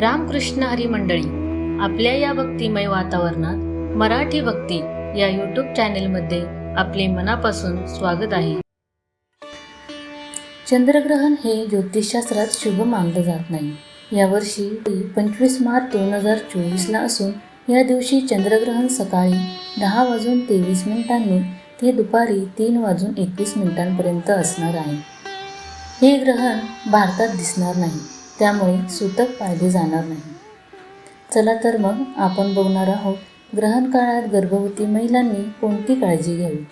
रामकृष्ण हरी मंडळी आपल्या या भक्तिमय वातावरणात मराठी भक्ती या यूट्यूब चॅनेलमध्ये आपले मनापासून स्वागत आहे. चंद्रग्रहण हे ज्योतिषशास्त्रात शुभ मानलं जात नाही. यावर्षी पंचवीस मार्च दोन हजार चोवीसला असून या दिवशी चंद्रग्रहण सकाळी दहा वाजून तेवीस मिनिटांनी ते दुपारी तीन वाजून एकवीस मिनिटांपर्यंत असणार आहे. हे ग्रहण भारतात दिसणार नाही. त्यामुळे सूतक पाळले जाणार नाही. चला तर मग आपण बघणार आहोत ग्रहण काळात गर्भवती महिलांनी कोणती काळजी घ्यावी?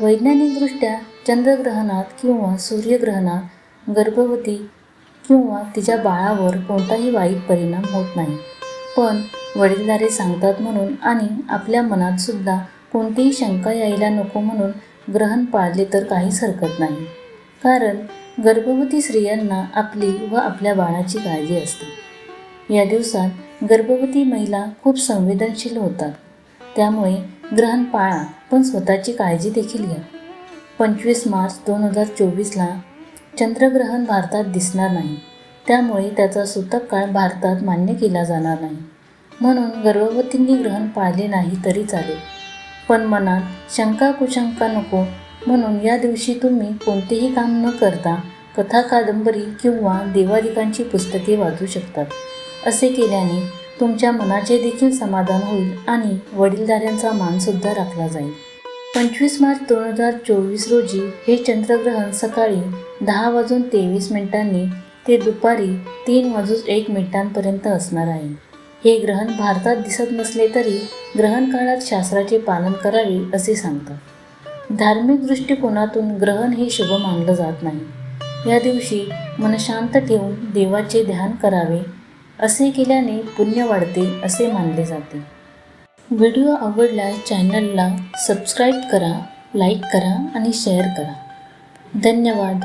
वैज्ञानिकदृष्ट्या चंद्रग्रहणात किंवा सूर्यग्रहणात गर्भवती किंवा तिच्या बाळावर कोणताही वाईट परिणाम होत नाही. पण वडीलधारे सांगतात म्हणून आणि आपल्या मनात सुद्धा कोणतीही शंका यायला नको म्हणून ग्रहण पाळले तर काहीच हरकत नाही. कारण गर्भवती स्त्रियांना आपली व आपल्या बाळाची काळजी असते. या दिवसात गर्भवती महिला खूप संवेदनशील होतात. त्यामुळे ग्रहण पाळा पण स्वतःची काळजी देखील घ्या. पंचवीस मार्च दोन हजार चोवीसला चंद्रग्रहण भारतात दिसणार नाही. त्यामुळे त्याचा सूतक काळ भारतात मान्य केला जाणार नाही. म्हणून गर्भवतींनी ग्रहण पाळले नाही तरी चालेल. पण मनात शंका कुशंका नको म्हणून या दिवशी तुम्ही कोणतेही काम न करता कथा कादंबरी किंवा देवादिकांची पुस्तके वाचू शकतात. असे केल्याने तुमच्या मनाचे देखील समाधान होईल आणि वडीलधाऱ्यांचा मानसुद्धा राखला जाईल. पंचवीस मार्च दोन हजार चोवीस रोजी हे चंद्रग्रहण सकाळी दहा वाजून तेवीस मिनिटांनी ते दुपारी तीन वाजून एक मिनिटांपर्यंत असणार आहे. हे ग्रहण भारतात दिसत नसले तरी ग्रहण काळात शास्त्राचे पालन करावे असे सांगतात. धार्मिक दृष्टिकोनातून ग्रहण हे शुभ मानलं जात नाही. या दिवशी मन शांत ठेवून देवाचे ध्यान करावे असे केल्याने पुण्य वाढते असे मानले जाते. व्हिडिओ आवडल्यास चॅनलला सबस्क्राईब करा लाईक करा आणि शेअर करा. धन्यवाद.